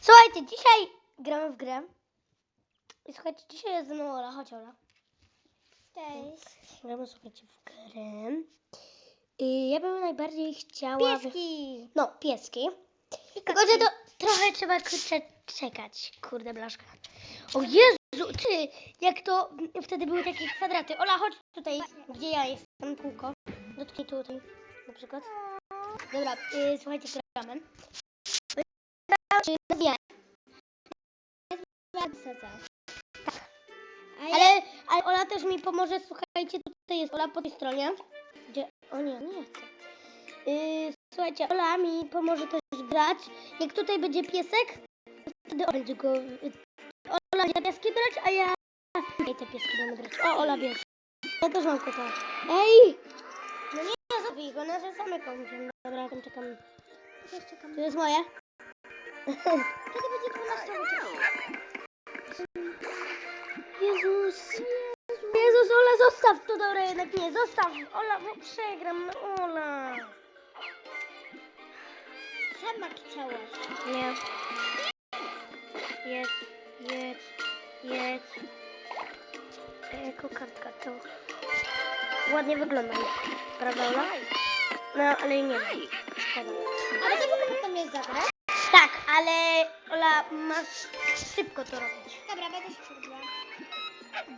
Słuchajcie, dzisiaj gramy w grę. I słuchajcie, dzisiaj jest ze mną Ola. Chodź Ola. Cześć. Gramy, słuchajcie, w grę. I ja bym najbardziej chciała... wy- Pieski. No, pieski. Tylko, że to trochę trzeba kurczę czekać. Kurde, blaszka. O Jezu, ty, jak to wtedy były takie kwadraty. Ola, chodź tutaj, gdzie ja jestem, kółko. Dotknij tutaj, na przykład. Dobra, y, słuchajcie, gramy. Czy nie? Ale, ale Ola też mi pomoże, słuchajcie, tutaj jest Ola po tej stronie. Gdzie? O nie, nie chcę. Yy, słuchajcie, Ola mi pomoże też grać. Jak tutaj będzie piesek, to wtedy Ola będzie go... Ola będzie pieski brać, a ja... Ej, te pieski będę brać. O, Ola bierz. Ja też mam kota. Ej! No nie, nie zabij go, na że zamykał mi się. Dobra, ja tam czekam. Też czekam. To jest moje? Kiedy będzie 12 nie, zostaw. Ola, bo przegram, no Ola. Sama chciałaś. Nie. Jedz, jedz, jedz. Jako kartka to ładnie wygląda, prawda Ola? No, ale nie. Szkoda. Ale to ogóle tam jest zagrać? Tak, ale Ola, masz szybko to robić. Dobra, będę się.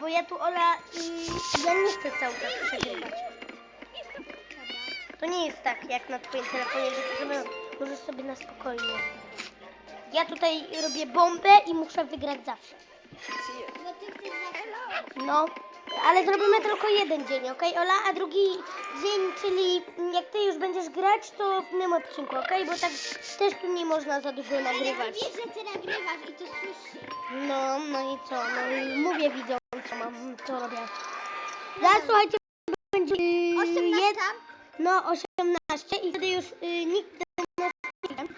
Bo ja tu Ola i ja nie chcę cały czas przegrywać. To nie jest tak jak na twoim telefonie, że sobie możesz sobie na spokojnie. Ja tutaj robię bombę i muszę wygrać zawsze. No. No, ale zrobimy tylko jeden dzień, ok, Ola? A drugi dzień, czyli jak ty już będziesz grać, to w innym odcinku, ok? Bo tak też tu nie można za długo Ale nagrywać. wiesz, że ty nagrywasz i to słyszy. No, no i co? No i mówię widzom, mam, co robię. Zaraz, słuchajcie, będzie... yy, 18? jed- No, 18 i wtedy już y, nikt do nas nie idzie.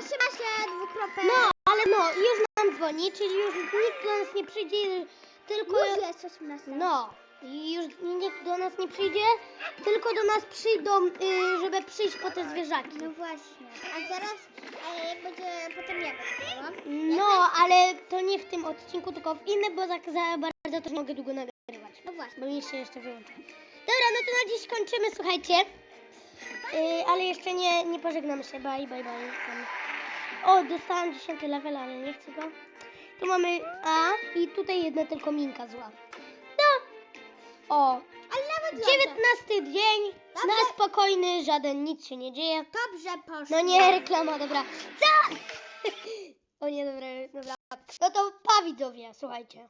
18 dwukropek. No, ale no, już nam dzwoni, czyli już nikt do nas nie przyjdzie, tylko... Już jest 18. No, i już nikt do nas nie przyjdzie, tylko do nas przyjdą, y, żeby przyjść po te zwierzaki. No właśnie. A zaraz, jak będzie potem ja? W tym odcinku, tylko w innym, bo za, za bardzo też mogę długo nagrywać. No właśnie. Bo mi się jeszcze wyłącza. Dobra, no to na dziś kończymy, słuchajcie. Yy, ale jeszcze nie, nie pożegnamy się. Bye, bye, bye. O, dostałam 10 level, ale nie chcę go. Tu mamy A i tutaj jedna tylko minka zła. No. O, Ale nawet dobrze. 19 dzień. Dobrze. Na spokojny, żaden nic się nie dzieje. Dobrze poszło. No nie, reklama, dobra. Co? O nie, dobra, dobra. No to pa widzowie, słuchajcie.